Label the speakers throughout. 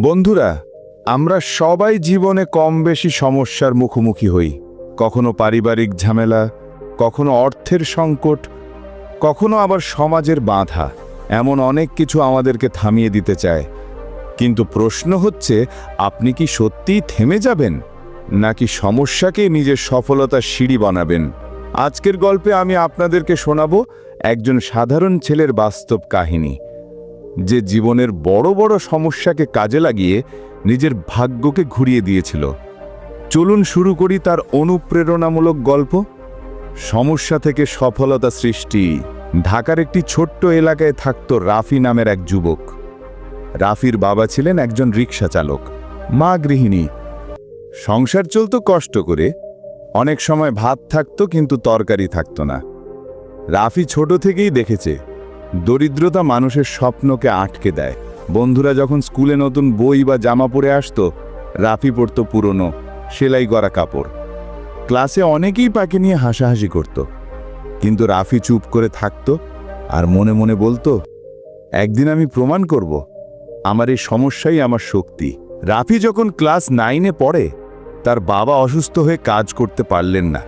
Speaker 1: বন্ধুরা, আমরা সবাই জীবনে কম বেশি সমস্যার মুখোমুখি হই। কখনো পারিবারিক ঝামেলা, কখনো অর্থের সংকট, কখনো আবার সমাজের বাধা। এমন অনেক কিছু আমাদেরকে থামিয়ে দিতে চায়। কিন্তু প্রশ্ন হচ্ছে, আপনি কি সত্যিই থেমে যাবেন? নাকি সমস্যাকে নিজের সফলতার সিঁড়ি বানাবেন? আজকের গল্পে আমি আপনাদেরকে শোনাব একজন সাধারণ ছেলের বাস্তব কাহিনী। যে জীবনের বড় বড় সমস্যাকে কাজে লাগিয়ে নিজের ভাগ্যকে ঘুরিয়ে দিয়েছিল। চলুন শুরু করি তার অনুপ্রেরণামূলক গল্প। সমস্যা থেকে সফলতা সৃষ্টি। ঢাকার একটি ছোট্ট এলাকায় থাকত রাফি নামের এক যুবক। রাফির বাবা ছিলেন একজন রিক্সা চালক, মা গৃহিণী। সংসার চলত কষ্ট করে। অনেক সময় ভাত থাকত কিন্তু তরকারি থাকতো না। রাফি ছোট থেকেই দেখেছে দরিদ্রতা মানুষের স্বপ্নকে আটকে দেয়। বন্ধুরা যখন স্কুলে নতুন বই বা জামা পরে আসতো, রাফি পরতো পুরনো সেলাই করা কাপড়। ক্লাসে অনেকেই পাকে নিয়ে হাসাহাসি করত। কিন্তু রাফি চুপ করে থাকত আর মনে মনে বলতো, একদিন আমি প্রমাণ করব। আমার এই সমস্যাই আমার শক্তি। রাফি যখন ক্লাস নাইনে পড়ে, তার বাবা অসুস্থ হয়ে কাজ করতে পারলেন না।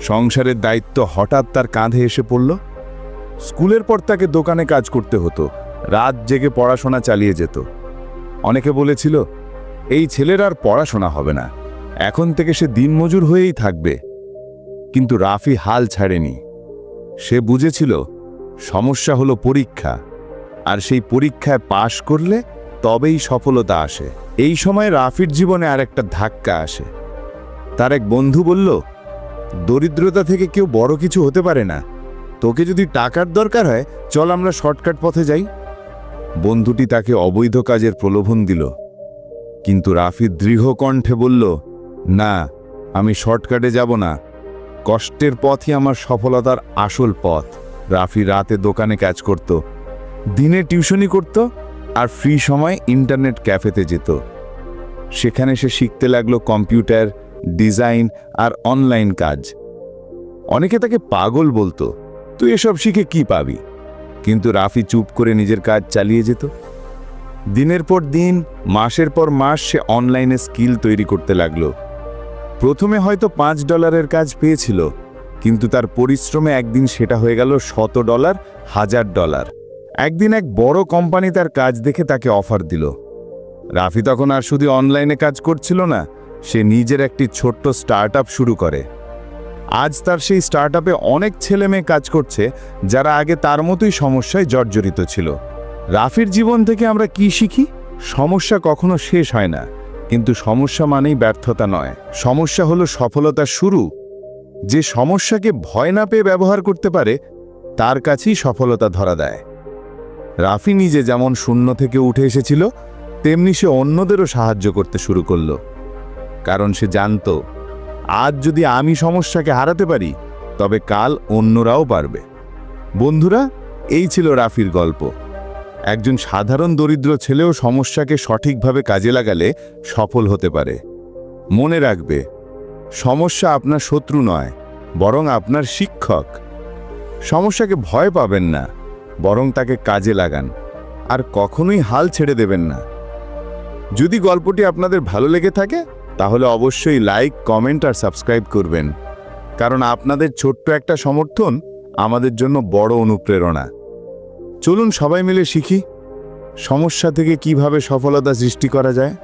Speaker 1: সংসারের দায়িত্ব হঠাৎ তার কাঁধে এসে পড়ল। স্কুলের পর তাকে দোকানে কাজ করতে হতো। রাত জেগে পড়াশোনা চালিয়ে যেত। অনেকে বলেছিল, এই ছেলের আর পড়াশোনা হবে না। এখন থেকে সে দিনমজুর হয়েই থাকবে। কিন্তু রাফি হাল ছাড়েনি। সে বুঝেছিল, সমস্যা হলো পরীক্ষা। আর সেই পরীক্ষায় পাশ করলে তবেই সফলতা আসে। এই সময় রাফির জীবনে আর একটা ধাক্কা আসে। তার এক বন্ধু বলল, দরিদ্রতা থেকে কেউ বড় কিছু হতে পারে না। তোকে যদি টাকার দরকার হয়, চল আমরা শর্টকাট পথে যাই। বন্ধুটি তাকে অবৈধ কাজের প্রলোভন দিল। কিন্তু রাফি দৃঢ় কণ্ঠে বলল, না, আমি শর্টকাটে যাব না। কষ্টের পথই আমার সফলতার আসল পথ। রাফি রাতে দোকানে কাজ করত। দিনে টিউশনি করত আর ফ্রি সময় ইন্টারনেট ক্যাফেতে যেত। সেখানে সে শিখতে লাগল কম্পিউটার, ডিজাইন আর অনলাইন কাজ। অনেকে তাকে পাগল বলতো। তুই এসব শিখে কি পাবি? কিন্তু রাফি চুপ করে নিজের কাজ চালিয়ে যেত। দিনের পর দিন, মাসের পর মাস সে অনলাইনে স্কিল তৈরি করতে লাগল। প্রথমে হয়তো পাঁচ ডলারের কাজ পেয়েছিল, কিন্তু তার পরিশ্রমে একদিন সেটা হয়ে গেল শত ডলার, হাজার ডলার। একদিন এক বড় কোম্পানি তার কাজ দেখে তাকে অফার দিল। রাফি তখন আর শুধু অনলাইনে কাজ করছিল না, সে নিজের একটি ছোট্ট স্টার্ট শুরু করে। আজ তার সেই স্টার্ট অনেক ছেলে মেয়ে কাজ করছে, যারা আগে তার মতোই সমস্যায় জর্জরিত ছিল। রাফির জীবন থেকে আমরা কি শিখি? সমস্যা কখনো শেষ হয় না। কিন্তু সমস্যা মানেই ব্যর্থতা নয়। সমস্যা হলো সফলতার শুরু। যে সমস্যাকে ভয় না পেয়ে ব্যবহার করতে পারে, তার কাছেই সফলতা ধরা দেয়। রাফি নিজে যেমন শূন্য থেকে উঠে এসেছিল, তেমনি সে অন্যদেরও সাহায্য করতে শুরু করল। কারণ সে জানত আজ যদি আমি সমস্যাকে হারাতে পারি, তবে কাল অন্যরাও পারবে। বন্ধুরা, এই ছিল রাফির গল্প। একজন সাধারণ দরিদ্র ছেলেও সমস্যাকে সঠিকভাবে কাজে লাগালে সফল হতে পারে। মনে রাখবে, সমস্যা আপনার শত্রু নয়, বরং আপনার শিক্ষক। সমস্যাকে ভয় পাবেন না, বরং তাকে কাজে লাগান, আর কখনোই হাল ছেড়ে দেবেন না। যদি গল্পটি আপনাদের ভালো লেগে থাকে তাহলে অবশ্যই লাইক কমেন্ট আর সাবস্ক্রাইব করবেন। কারণ আপনাদের ছোট্ট একটা সমর্থন আমাদের জন্য বড় অনুপ্রেরণা। চলুন সবাই মিলে শিখি, সমস্যা থেকে কীভাবে সফলতা সৃষ্টি করা যায়।